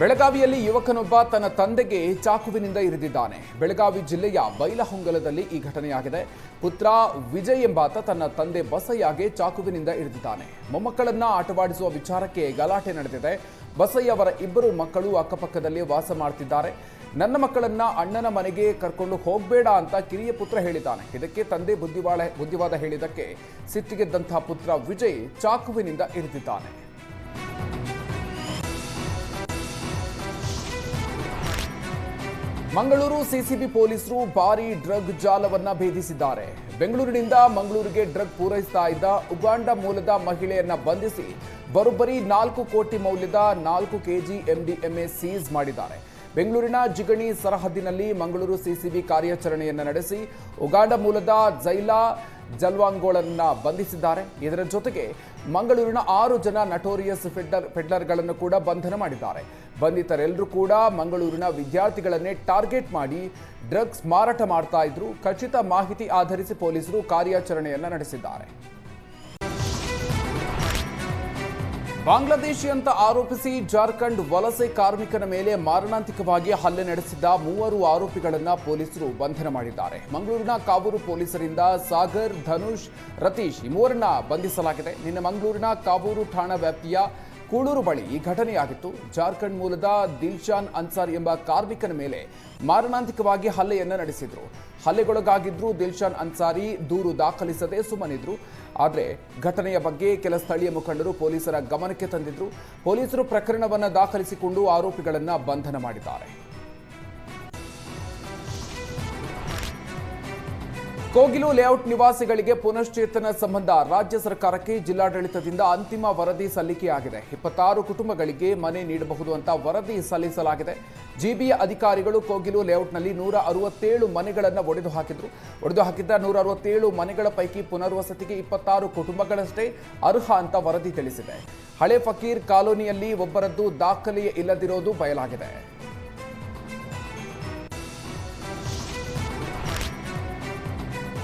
ಬೆಳಗಾವಿಯಲ್ಲಿ ಯುವಕನೊಬ್ಬ ತನ್ನ ತಂದೆಗೆ ಚಾಕುವಿನಿಂದ ಇರಿದಿದ್ದಾನೆ. ಬೆಳಗಾವಿ ಜಿಲ್ಲೆಯ ಬೈಲಹೊಂಗಲದಲ್ಲಿ ಈ ಘಟನೆಯಾಗಿದೆ. ಪುತ್ರ ವಿಜಯ್ ಎಂಬಾತ ತನ್ನ ತಂದೆ ಬಸಯ್ಯಗೆ ಚಾಕುವಿನಿಂದ ಇರಿದಿದ್ದಾನೆ. ಮೊಮ್ಮಕ್ಕಳನ್ನ ಆಟವಾಡಿಸುವ ವಿಚಾರಕ್ಕೆ ಗಲಾಟೆ ನಡೆದಿದೆ. ಬಸಯ್ಯ ಅವರ ಇಬ್ಬರು ಮಕ್ಕಳು ಅಕ್ಕಪಕ್ಕದಲ್ಲಿ ವಾಸ ಮಾಡ್ತಿದ್ದಾರೆ. ನನ್ನ ಮಕ್ಕಳನ್ನ ಅಣ್ಣನ ಮನೆಗೆ ಕರ್ಕೊಂಡು ಹೋಗಬೇಡ ಅಂತ ಕಿರಿಯ ಪುತ್ರ ಹೇಳಿದ್ದಾನೆ. ಇದಕ್ಕೆ ತಂದೆ ಬುದ್ಧಿವಾಳ ಬುದ್ಧಿವಾದ ಹೇಳಿದ್ದಕ್ಕೆ ಸಿಟ್ಟಿಗೆದ್ದಂತಹ ಪುತ್ರ ವಿಜಯ್ ಚಾಕುವಿನಿಂದ ಇರಿದಿದ್ದಾನೆ. ಮಂಗಳೂರು ಸಿಸಿಬಿ ಪೊಲೀಸರು ಭಾರಿ ಡ್ರಗ್ ಜಾಲವನ್ನ ಭೇದಿಸಿದ್ದಾರೆ. ಬೆಂಗಳೂರಿನಿಂದ ಮಂಗಳೂರಿಗೆ ಡ್ರಗ್ ಪೂರೈಸ್ತಾ ಇದ್ದ ಉಗಾಂಡ ಮೂಲದ ಮಹಿಳೆಯನ್ನ ಬಂಧಿಸಿ ಬರೋಬ್ಬರಿ ನಾಲ್ಕು ಕೋಟಿ ಮೌಲ್ಯದ ನಾಲ್ಕು ಕೆಜಿ ಎಂಡಿಎಂಎ ಸೀಸ್ ಮಾಡಿದ್ದಾರೆ. ಬೆಂಗಳೂರಿನ ಜಿಗಣಿ ಸರಹದ್ದಿನಲ್ಲಿ ಮಂಗಳೂರು ಸಿಸಿಬಿ ಕಾರ್ಯಾಚರಣೆಯನ್ನು ನಡೆಸಿ ಉಗಾಂಡ ಮೂಲದ ಜೈಲಾ ಜಲ್ವಾಂಗೋಳನ್ನ ಬಂಧಿಸಿದ್ದಾರೆ. ಇದರ ಜೊತೆಗೆ ಮಂಗಳೂರಿನ ಆರು ಜನ ನಟೋರಿಯಸ್ ಫೆಡ್ಲರ್ ಫೆಡ್ಲರ್ಗಳನ್ನು ಕೂಡ ಬಂಧನ ಮಾಡಿದ್ದಾರೆ. ಬಂಧಿತರೆಲ್ಲರೂ ಕೂಡ ಮಂಗಳೂರಿನ ವಿದ್ಯಾರ್ಥಿಗಳನ್ನೇ ಟಾರ್ಗೆಟ್ ಮಾಡಿ ಡ್ರಗ್ಸ್ ಮಾರಾಟ ಮಾಡ್ತಾ ಇದ್ರು. ಖಚಿತ ಮಾಹಿತಿ ಆಧರಿಸಿ ಪೊಲೀಸರು ಕಾರ್ಯಾಚರಣೆಯನ್ನು ನಡೆಸಿದ್ದಾರೆ. ಬಾಂಗ್ಲಾದೇಶಿ ಅಂತ ಆರೋಪಿಸಿ ಜಾರ್ಖಂಡ್ ವಲಸೆ ಕಾರ್ಮಿಕನ ಮೇಲೆ ಮಾರಣಾಂತಿಕವಾಗಿ ಹಲ್ಲೆ ನಡೆಸಿದ್ದ ಮೂವರು ಆರೋಪಿಗಳನ್ನು ಪೊಲೀಸರು ಬಂಧನ ಮಾಡಿದ್ದಾರೆ. ಮಂಗಳೂರಿನ ಕಾವೂರು ಪೊಲೀಸರಿಂದ ಸಾಗರ್, ಧನುಷ್, ರತೀಶ್ ಈ ಮೂವರನ್ನ ಬಂಧಿಸಲಾಗಿದೆ. ನಿನ್ನೆ ಮಂಗಳೂರಿನ ಕಾವೂರು ಠಾಣಾ ವ್ಯಾಪ್ತಿಯ ಕೂಳೂರು ಬಳಿ ಈ ಘಟನೆಯಾಗಿತ್ತು. ಜಾರ್ಖಂಡ್ ಮೂಲದ ದಿಲ್ಶಾನ್ ಅನ್ಸಾರ್ ಎಂಬ ಕಾರ್ಮಿಕನ ಮೇಲೆ ಮಾರಣಾಂತಿಕವಾಗಿ ಹಲ್ಲೆಯನ್ನು ನಡೆಸಿದ್ರು. ಹಲ್ಲೆಗೊಳಗಾಗಿದ್ರು ದಿಲ್ಶಾನ್ ಅನ್ಸಾರಿ ದೂರು ದಾಖಲಿಸದೆ ಸುಮ್ಮನಿದ್ರು. ಆದರೆ ಘಟನೆಯ ಬಗ್ಗೆ ಕೆಲ ಸ್ಥಳೀಯ ಮುಖಂಡರು ಪೊಲೀಸರ ಗಮನಕ್ಕೆ ತಂದಿದ್ರು. ಪೊಲೀಸರು ಪ್ರಕರಣವನ್ನು ದಾಖಲಿಸಿಕೊಂಡು ಆರೋಪಿಗಳನ್ನು ಬಂಧನ ಮಾಡಿದ್ದಾರೆ. ಕೋಗಿಲು ಲೇಔಟ್ ನಿವಾಸಿಗಳಿಗೆ ಪುನಶ್ಚೇತನ ಸಂಬಂಧ ರಾಜ್ಯ ಸರ್ಕಾರಕ್ಕೆ ಜಿಲ್ಲಾಡಳಿತದಿಂದ ಅಂತಿಮ ವರದಿ ಸಲ್ಲಿಕೆಯಾಗಿದೆ. ಇಪ್ಪತ್ತಾರು ಕುಟುಂಬಗಳಿಗೆ ಮನೆ ನೀಡಬಹುದು ಅಂತ ವರದಿ ಸಲ್ಲಿಸಲಾಗಿದೆ. ಜಿಬಿಯ ಅಧಿಕಾರಿಗಳು ಕೋಗಿಲು ಲೇಔಟ್ನಲ್ಲಿ ನೂರ ಅರವತ್ತೇಳು ಮನೆಗಳನ್ನು ಒಡೆದು ಹಾಕಿದ್ರು. ಒಡೆದು ಹಾಕಿದ್ದ ನೂರ ಅರವತ್ತೇಳು ಮನೆಗಳ ಪೈಕಿ ಪುನರ್ವಸತಿಗೆ ಇಪ್ಪತ್ತಾರು ಕುಟುಂಬಗಳಷ್ಟೇ ಅರ್ಹ ಅಂತ ವರದಿ ತಿಳಿಸಿದೆ. ಹಳೆ ಫಕೀರ್ ಕಾಲೋನಿಯಲ್ಲಿ ಒಬ್ಬರದ್ದು ದಾಖಲೆಯೇ ಇಲ್ಲದಿರೋದು ಬಯಲಾಗಿದೆ.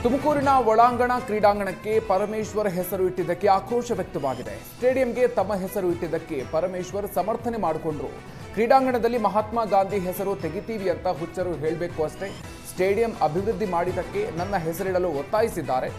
ತುಮಕೂರಿನ ಒಳಾಂಗಣ ಕ್ರೀಡಾಂಗಣಕ್ಕೆ ಪರಮೇಶ್ವರ್ ಹೆಸರು ಇಟ್ಟಿದ್ದಕ್ಕೆ ಆಕ್ರೋಶ ವ್ಯಕ್ತವಾಗಿದೆ. ಸ್ಟೇಡಿಯಂಗೆ ತಮ್ಮ ಹೆಸರು ಇಟ್ಟಿದ್ದಕ್ಕೆ ಪರಮೇಶ್ವರ್ ಸಮರ್ಥನೆ ಮಾಡಿಕೊಂಡ್ರು. ಕ್ರೀಡಾಂಗಣದಲ್ಲಿ ಮಹಾತ್ಮ ಗಾಂಧಿ ಹೆಸರು ತೆಗಿತೀವಿ ಅಂತ ಹುಚ್ಚರು ಹೇಳಬೇಕು ಅಷ್ಟೇ. ಸ್ಟೇಡಿಯಂ ಅಭಿವೃದ್ಧಿ ಮಾಡಿದ್ದಕ್ಕೆ ನನ್ನ ಹೆಸರಿಡಲು ಒತ್ತಾಯಿಸಿದ್ದಾರೆ.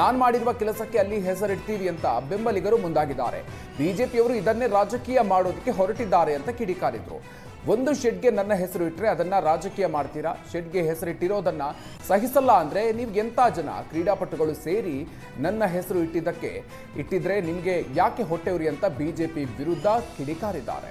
ನಾನು ಮಾಡಿರುವ ಕೆಲಸಕ್ಕೆ ಅಲ್ಲಿ ಹೆಸರಿಡ್ತೀವಿ ಅಂತ ಬೆಂಬಲಿಗರು ಮುಂದಾಗಿದ್ದಾರೆ. ಬಿಜೆಪಿಯವರು ಇದನ್ನೇ ರಾಜಕೀಯ ಮಾಡೋದಕ್ಕೆ ಹೊರಟಿದ್ದಾರೆ ಅಂತ ಕಿಡಿಕಾರಿದ್ರು. ಒಂದು ಶೆಡ್ಗೆ ನನ್ನ ಹೆಸರು ಇಟ್ಟರೆ ಅದನ್ನ ರಾಜಕೀಯ ಮಾಡ್ತೀರಾ? ಶೆಡ್ಗೆ ಹೆಸರಿಟ್ಟಿರೋದನ್ನ ಸಹಿಸಲ್ಲ ಅಂದ್ರೆ ನೀವು ಎಂಥ ಜನ? ಕ್ರೀಡಾಪಟುಗಳು ಸೇರಿ ನನ್ನ ಹೆಸರು ಇಟ್ಟಿದ್ದಕ್ಕೆ? ಇಟ್ಟಿದ್ರೆ ನಿಮಗೆ ಯಾಕೆ ಹೊಟ್ಟೆವ್ರಿ ಅಂತ ಬಿಜೆಪಿ ವಿರುದ್ಧ ಕಿಡಿಕಾರಿದ್ದಾರೆ.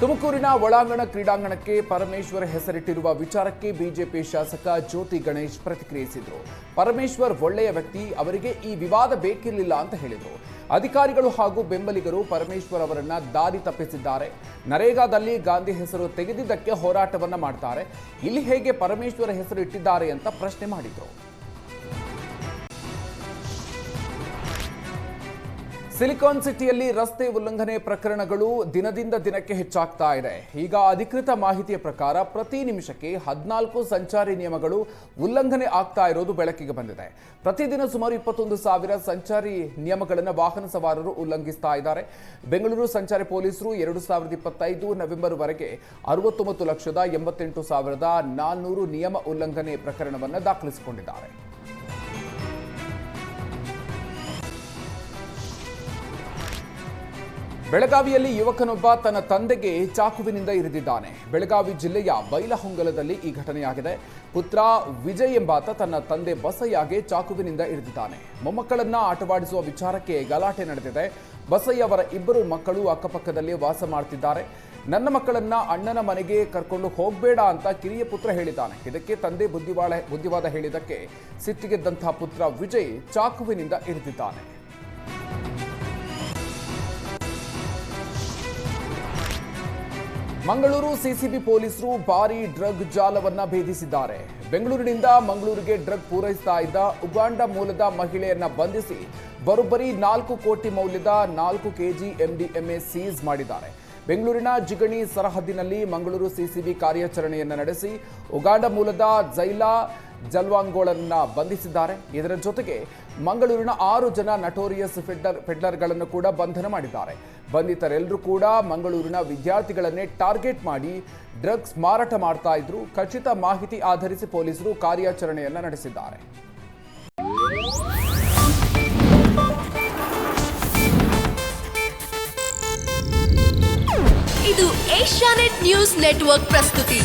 ತುಮಕೂರಿನ ಒಳಾಂಗಣ ಕ್ರೀಡಾಂಗಣಕ್ಕೆ ಪರಮೇಶ್ವರ್ ಹೆಸರಿಟ್ಟಿರುವ ವಿಚಾರಕ್ಕೆ ಬಿಜೆಪಿ ಶಾಸಕ ಜ್ಯೋತಿ ಗಣೇಶ್ ಪ್ರತಿಕ್ರಿಯಿಸಿದರು. ಪರಮೇಶ್ವರ್ ಒಳ್ಳೆಯ ವ್ಯಕ್ತಿ, ಅವರಿಗೆ ಈ ವಿವಾದ ಬೇಕಿರಲಿಲ್ಲ ಅಂತ ಹೇಳಿದರು. ಅಧಿಕಾರಿಗಳು ಹಾಗೂ ಬೆಂಬಲಿಗರು ಪರಮೇಶ್ವರ್ ಅವರನ್ನ ದಾರಿ ತಪ್ಪಿಸಿದ್ದಾರೆ. ನರೇಗಾದಲ್ಲಿ ಗಾಂಧಿ ಹೆಸರು ತೆಗೆದಿದ್ದಕ್ಕೆ ಹೋರಾಟವನ್ನ ಮಾಡ್ತಾರೆ. ಇಲ್ಲಿ ಹೇಗೆ ಪರಮೇಶ್ವರ ಹೆಸರು ಇಟ್ಟಿದ್ದಾರೆ ಅಂತ ಪ್ರಶ್ನೆ ಮಾಡಿದರು. ಸಿಲಿಕಾನ್ ಸಿಟಿಯಲ್ಲಿ ರಸ್ತೆ ಉಲ್ಲಂಘನೆ ಪ್ರಕರಣಗಳು ದಿನದಿಂದ ದಿನಕ್ಕೆ ಹೆಚ್ಚಾಗ್ತಾ ಇದೆ. ಈಗ ಅಧಿಕೃತ ಮಾಹಿತಿಯ ಪ್ರಕಾರ ಪ್ರತಿ ನಿಮಿಷಕ್ಕೆ ಹದಿನಾಲ್ಕು ಸಂಚಾರಿ ನಿಯಮಗಳು ಉಲ್ಲಂಘನೆ ಆಗ್ತಾ ಇರೋದು ಬೆಳಕಿಗೆ ಬಂದಿದೆ. ಪ್ರತಿದಿನ ಸುಮಾರು ಇಪ್ಪತ್ತೊಂದು ಸಾವಿರ ಸಂಚಾರಿ ನಿಯಮಗಳನ್ನು ವಾಹನ ಸವಾರರು ಉಲ್ಲಂಘಿಸ್ತಾ ಇದ್ದಾರೆ. ಬೆಂಗಳೂರು ಸಂಚಾರಿ ಪೊಲೀಸರು ಎರಡು ಸಾವಿರದ ಇಪ್ಪತ್ತೈದು ನವೆಂಬರ್ ವರೆಗೆ ಅರವತ್ತೊಂಬತ್ತು ಲಕ್ಷದ ಎಂಬತ್ತೆಂಟು ಸಾವಿರದ ನಾನ್ನೂರು ನಿಯಮ ಉಲ್ಲಂಘನೆ ಪ್ರಕರಣವನ್ನು ದಾಖಲಿಸಿಕೊಂಡಿದ್ದಾರೆ. ಬೆಳಗಾವಿಯಲ್ಲಿ ಯುವಕನೊಬ್ಬ ತನ್ನ ತಂದೆಗೆ ಚಾಕುವಿನಿಂದ ಇರಿದಿದ್ದಾನೆ. ಬೆಳಗಾವಿ ಜಿಲ್ಲೆಯ ಬೈಲಹೊಂಗಲದಲ್ಲಿ ಈ ಘಟನೆಯಾಗಿದೆ. ಪುತ್ರ ವಿಜಯ್ ಎಂಬಾತ ತನ್ನ ತಂದೆ ಬಸಯ್ಯಗೆ ಚಾಕುವಿನಿಂದ ಇರಿದಿದ್ದಾನೆ. ಮೊಮ್ಮಕ್ಕಳನ್ನ ಆಟವಾಡಿಸುವ ವಿಚಾರಕ್ಕೆ ಗಲಾಟೆ ನಡೆದಿದೆ. ಬಸಯ್ಯ ಅವರ ಇಬ್ಬರು ಮಕ್ಕಳು ಅಕ್ಕಪಕ್ಕದಲ್ಲಿ ವಾಸ ಮಾಡ್ತಿದ್ದಾರೆ. ನನ್ನ ಮಕ್ಕಳನ್ನ ಅಣ್ಣನ ಮನೆಗೆ ಕರ್ಕೊಂಡು ಹೋಗಬೇಡ ಅಂತ ಕಿರಿಯ ಪುತ್ರ ಹೇಳಿದ್ದಾನೆ. ಇದಕ್ಕೆ ತಂದೆ ಬುದ್ಧಿವಾಳ ಬುದ್ಧಿವಾದ ಹೇಳಿದ್ದಕ್ಕೆ ಸಿಟ್ಟಿಗೆದ್ದಂತಹ ಪುತ್ರ ವಿಜಯ್ ಚಾಕುವಿನಿಂದ ಇರಿದಿದ್ದಾನೆ. ಮಂಗಳೂರು ಸಿಸಿಬಿ ಪೊಲೀಸರು ಭಾರಿ ಡ್ರಗ್ ಜಾಲವನ್ನ ಭೇದಿಸಿದ್ದಾರೆ. ಬೆಂಗಳೂರಿನಿಂದ ಮಂಗಳೂರಿಗೆ ಡ್ರಗ್ ಪೂರೈಸ್ತಾ ಇದ್ದ ಉಗಾಂಡ ಮೂಲದ ಮಹಿಳೆಯನ್ನ ಬಂಧಿಸಿ ಬರೋಬ್ಬರಿ ನಾಲ್ಕು ಕೋಟಿ ಮೌಲ್ಯದ ನಾಲ್ಕು ಕೆಜಿ ಎಂಡಿಎಂಎ ಸೀಸ್ ಮಾಡಿದ್ದಾರೆ. ಬೆಂಗಳೂರಿನ ಜಿಗಣಿ ಸರಹದ್ದಿನಲ್ಲಿ ಮಂಗಳೂರು ಸಿಸಿಬಿ ಕಾರ್ಯಾಚರಣೆಯನ್ನು ನಡೆಸಿ ಉಗಾಂಡ ಮೂಲದ ಜೈಲಾ ಜಲ್ವಾಂಗೋಳನ್ನ ಬಂಧಿಸಿದ್ದಾರೆ. ಇದರ ಜೊತೆಗೆ ಮಂಗಳೂರಿನ ಆರು ಜನ ನಟೋರಿಯಸ್ ಫೆಡ್ಲರ್ ಫೆಡ್ಲರ್ಗಳನ್ನು ಕೂಡ ಬಂಧನ ಮಾಡಿದ್ದಾರೆ. ಬಂಧಿತರೆಲ್ಲರೂ ಕೂಡ ಮಂಗಳೂರಿನ ವಿದ್ಯಾರ್ಥಿಗಳನ್ನೇ ಟಾರ್ಗೆಟ್ ಮಾಡಿ ಡ್ರಗ್ಸ್ ಮಾರಾಟ ಮಾಡ್ತಾ ಇದ್ರು. ಖಚಿತ ಮಾಹಿತಿ ಆಧರಿಸಿ ಪೊಲೀಸರು ಕಾರ್ಯಾಚರಣೆಯನ್ನು ನಡೆಸಿದ್ದಾರೆ. ಇದು ಏಷ್ಯಾನೆಟ್ ನ್ಯೂಸ್ ನೆಟ್ವರ್ಕ್ ಪ್ರಸ್ತುತಿ.